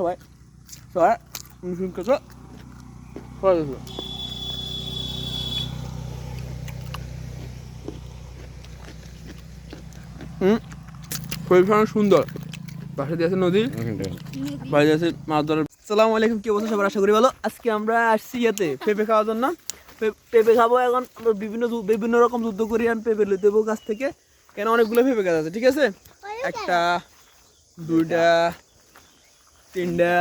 সবাই সবাই মুসলিম সবাই হুম সুন্দর। পাশে দিয়ে আছে নদী। বাইরে আছে মাছ ধরার সালামু আলাইকুম কি অবস্থা সবার? আশা করি ভালো। আজকে আমরা আসছি ইয়েতে পেঁপে খাওয়ার জন্য। পেঁপে খাব এখন। আমরা বিভিন্ন বিভিন্ন রকম যুদ্ধ করি আন পেঁপে লইতে দেবো গাছ থেকে। কেন অনেকগুলো পেঁপে গাছ আছে ঠিক আছে? একটা দুইটা তিনটা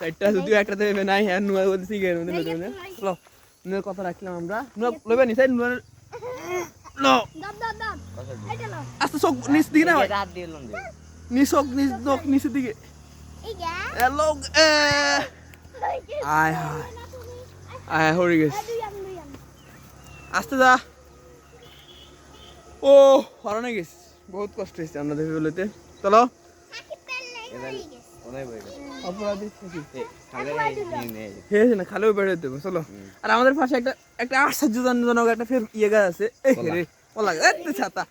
চারটা যদিও একটাতে পেঁপে নাই হ্যাঁ নুয়া বলছি নুয়ের কথা রাখলাম আমরা নুয়া লইবে নি সাইড নুয়ার লো আস্তে চোখ নিচ দিকে না লোন নিচ চোখ নিচের দিকে এ আয় হায় আয় হয়ে গেছে আসতে যা ও হরানো গেছে বহুত কষ্ট হয়েছে আমরা দেখে বলতে চলো খালেও বেড়ে দেবো চলো। আর আমাদের পাশে একটা একটা আশ্চর্যজনক একটা ফের ইয়ে গাছ আছে। কলা। গাছ ছাতা।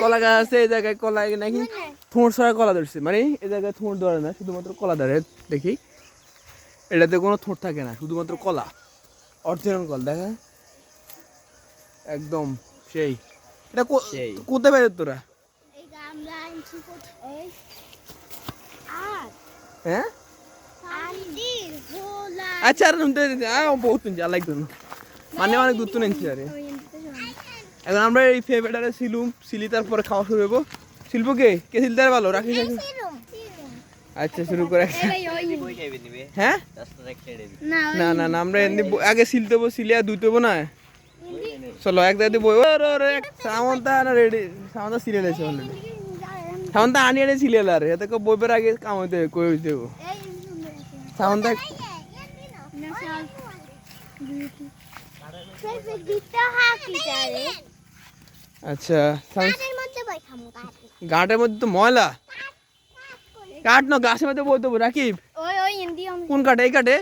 কলা গাছ আছে এই জায়গায় কলা নাকি থোঁড় ছড়া কলা ধরছে। মানে এই জায়গায় থোঁড় ধরে না শুধুমাত্র কলা ধরে দেখি। এটাতে কোনো থোঁড় থাকে না শুধুমাত্র কলা। অরিজিনাল কল দেখা। একদম সেই। এটা। কোথায় পাই তোরা এই গা আমরা আনছি কোথায় আর হ্যাঁ? আচ্ছা আর শুনতে বহুত শুনছি আর লাগতো মানে অনেক দূর তো নিচ্ছি আরে। এখন আমরা এই ফেভারিটারে সিলুম সিলি তারপরে খাওয়া শুরু হব শিল্প কে? কে সিলতে ভালো? রাখিস আচ্ছা শুরু করে। হ্যাঁ? দিবে না না না আমরা এমনি আগে সিলতে হব সিলে আর হব না? চলো এক দাদি বই। সামন্তা রেডি সামন্তা সিরিয়াল আছে অলরেডি সামন্তা আনি আনি সিরিয়াল আর এতে কো বইবের আগে কাম হইতে কই হইতে। এই সুন্দর আচ্ছা গাঁটের মধ্যে তো ময়লা। কাঠ না গাছের মধ্যে বইতে হব রাকিব। কোন কাঠে এই কাঠে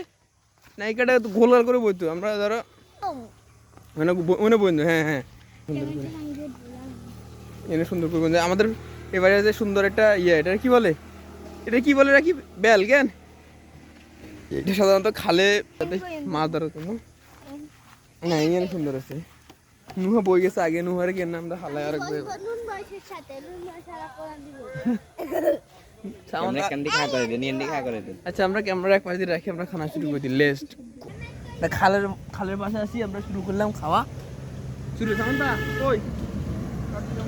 না এই তো গোল গোল করে বইতো আমরা ধরো। মানে মানে বইতো হ্যাঁ হ্যাঁ। সুন্দর করে এনে সুন্দর করে আমাদের এবারে যে সুন্দর একটা ইয়ে এটা কি বলে? এটা কি বলে রাখি? বেল জ্ঞান? এটা সাধারণত খালে মাছ ধরার জন্য। না এখানে সুন্দর আছে। নুহা বই গেছে আগে নুহারে কেন আমরা হালায় আর একবার। আচ্ছা আমরা ক্যামেরা এক পাশে রাখি আমরা খানা শুরু করে দিই লেস্ট খালের খালের পাশে আসি আমরা শুরু করলাম খাওয়া। শুরু সামন্তা ওই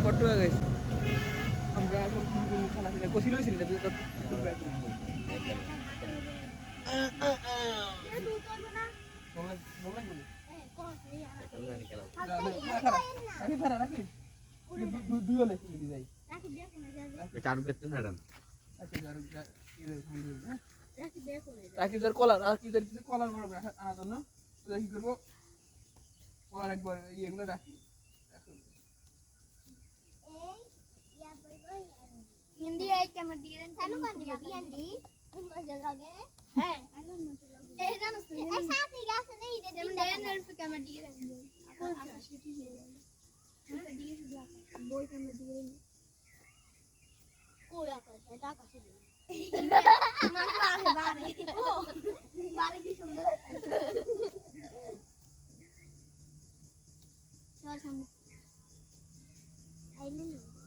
কট্টম হয়ে গেছে। রাকিবদের কলার রাকিবদের কিছু কলার আনার জন্য। তো কি করব? কলার একবার ইয়েগুলো রাখি। హిందీ అయితే మన డియరెన్ కనుకోండి అభియండి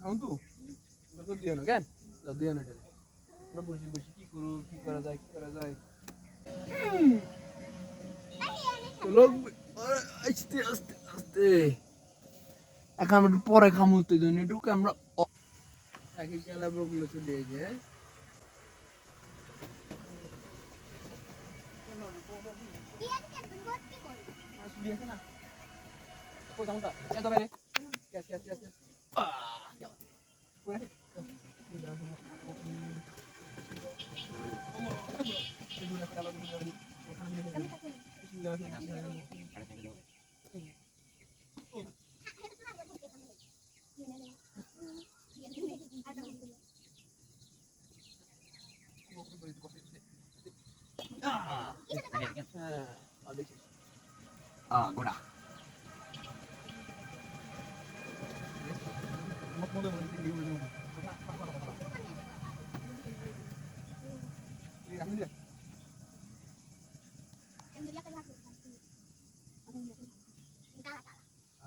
అవును তো দিও না কেন? দিও না এটা। আমরা বসে বসে কি করব কি করা যায় কি করা যায়? লোক আস্তে আস্তে আস্তে। এখন আমরা পরে খামো তো জন্য একটু আমরা একই খেলা বগুলো চলে Ah, good.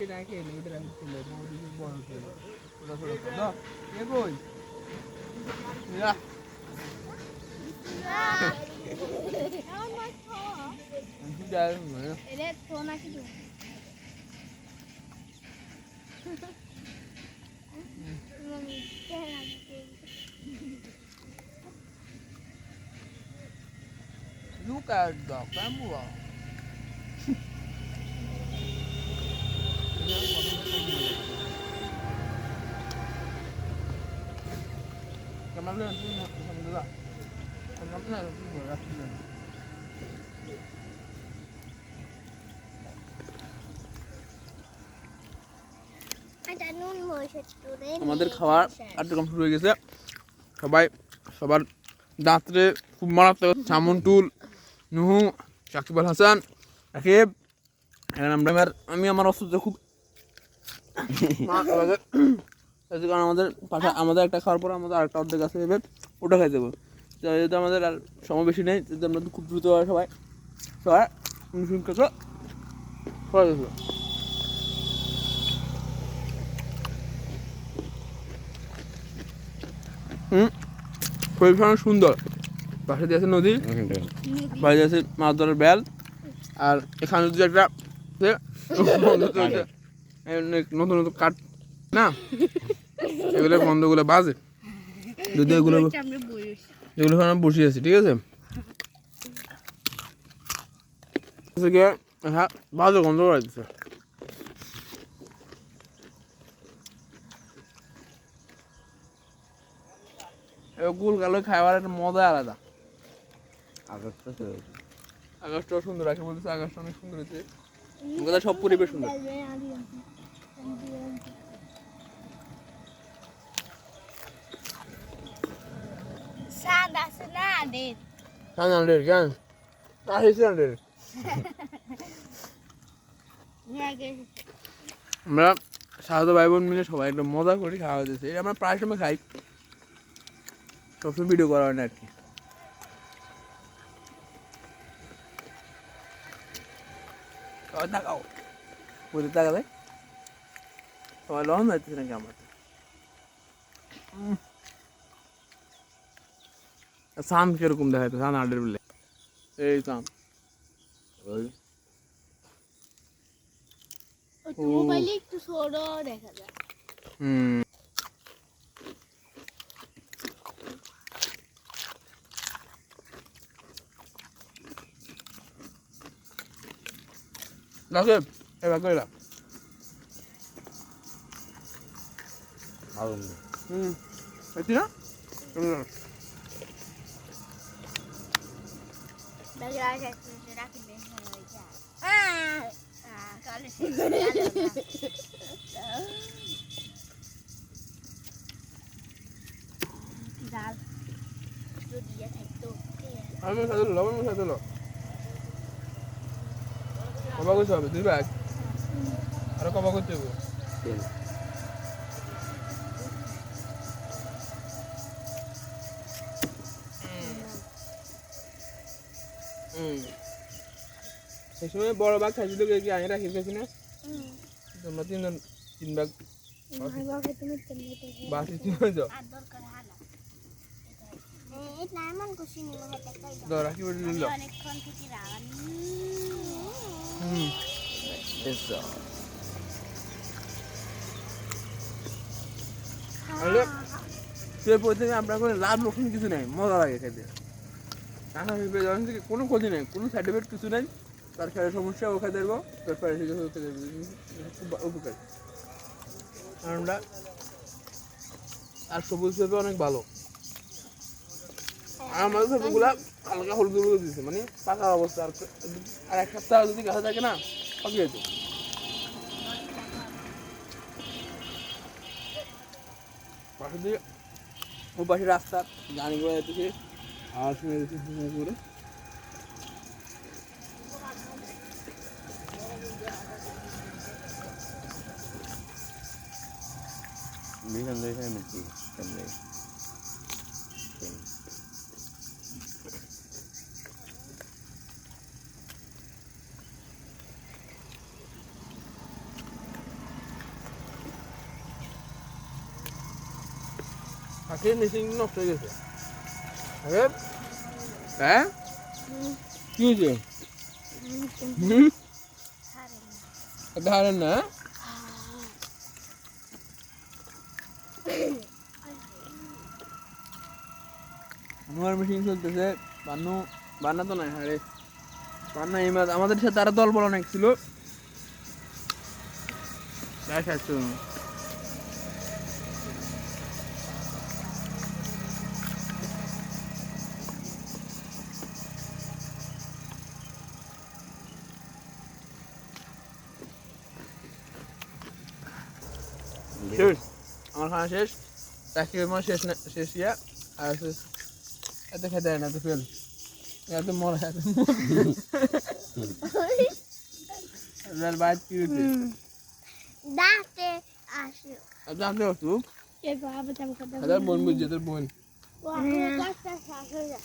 que dá aquele branco, não. Não, aqui আছে না ও জামটা এ ধরে রে ক্যাচ ক্যাচ ক্যাচ আ গোড়া এরে তো নাকি তো Look at the camera. Camera itu nak alhamdulillah. Camera itu alhamdulillah. এটা নুন মরিচের টুরে আমাদের খাওয়ার কম শুরু হয়ে গেছে সবাই সবার দাঁতরে খুব মারাত্মক সামন টুল নুহু সাকিব আল হাসান রাকিব আমরা আমার আমি আমার অসুস্থ খুব কারণ আমাদের পাশে আমাদের একটা খাওয়ার পর আমাদের আরেকটা অর্ধেক আছে এবার ওটা খাই দেবো। যেহেতু আমাদের আর সময় বেশি নেই যদি আমরা খুব দ্রুত হয় সবাই। সবাই অনুশীলন করছ সবাই হুম পরিবেশ অনেক সুন্দর। পাশে দিয়ে আছে নদী বাইরে আছে মাছ ধরার বেল আর এখানে যদি একটা নতুন নতুন কাঠ। না এগুলো বন্ধগুলো বাজে। যদি এগুলো এগুলো আমরা আছি ঠিক আছে? হ্যাঁ বাজে গন্ধ করা দিচ্ছে গুল গালো খাওয়ার একটা মজা আলাদা। আগস্ট আকাশটা সুন্দর রাখে বলতেছে আকাশটা অনেক সুন্দর হয়েছে। সব পরিবেশ সুন্দর। কেন? কেন আমরা সাহায্য ভাই বোন মিলে সবাই একটা মজা করি খাওয়া দিতেছে এটা আমরা প্রায় সময় খাই। সবসময় ভিডিও করা হয় না আর কি সবাই তাকাও বলে তাকালে সবাই লহন যাইতেছে নাকি আমার সান কীরকম দেখাইতো সান আডের বলে এই সান ওই মোবাইলে একটু ছোট দেখা যায় হুম রাখে এবার করে রাখ ভালো হুম পেয়েছি না হুম। দেখা যায় রাখি বেশ ভালো হয়েছে কালে ডাল যদি থাকতো আমি সাথে লবণ সাথে লো কবা করতে হবে দুই ব্যাগ আরও কবা করতে হবে। হুম। সেই সময় বড় বাঘ খাইছি তো কি আগে রাখি খাইছি না? তোমরা তিনজন তিন ভাগ বাসি তিন যাও। আর দরকার হালা এই নাইমান খুশি নিব হাতে কই তো রাখি বলে হুম। সে প্রতিদিন আপনার কোনো লাভ লোকসান কিছু নেই, মজা লাগে খেতে। টাকা থেকে কোনো ক্ষতি নেই, কোনো সাইড এফেক্ট কিছু নেই, তার খেয়ে সমস্যা, ও খাই দেবো তার আছে খুব উপকার। আমরা, আর সবুজ পেঁপে অনেক ভালো। আর আমাদের পেঁপেগুলা হালকা হলুদ হলুদ দিচ্ছে মানে পাকা অবস্থা। আর এক সপ্তাহ যদি গাছে থাকে না পাকি যেত। দিয়ে ও পাশে রাস্তা, গাড়ি ঘোড়া যেতেছে আর শুনে যেতে শুনে করে বিখান দেখে মিষ্টি মাছের মেশিন নষ্ট হয়ে গেছে। হ্যাঁ? কি হয়েছে? হারেন না আমার মেশিন চলতেছে বান্নু বান্না তো নাই হারে বান্না এই আমাদের সাথে তারা দল বল অনেক ছিল। শেষ আমার খাওয়া শেষ। চাকরি আমার শেষ না শেষ ইয়া। আর শেষ এত খেতে হয় না তো ফেল এত মর এত মর। বাইর কি হচ্ছে দাঁতে আসো তুমি কথা হাজার বোন বুঝছে তোর বোন। শ্বাস হয়ে।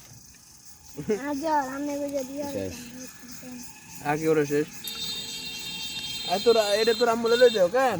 আগে ওরা শেষ? আর তোরা এটা তোর আম বলে যাও কেন?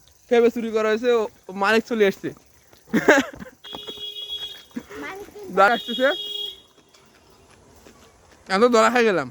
ফেবে চুরি করা হয়েছে মালিক চলে এসছে আসতেছে। এত দড়া ধরা খাই গেলাম।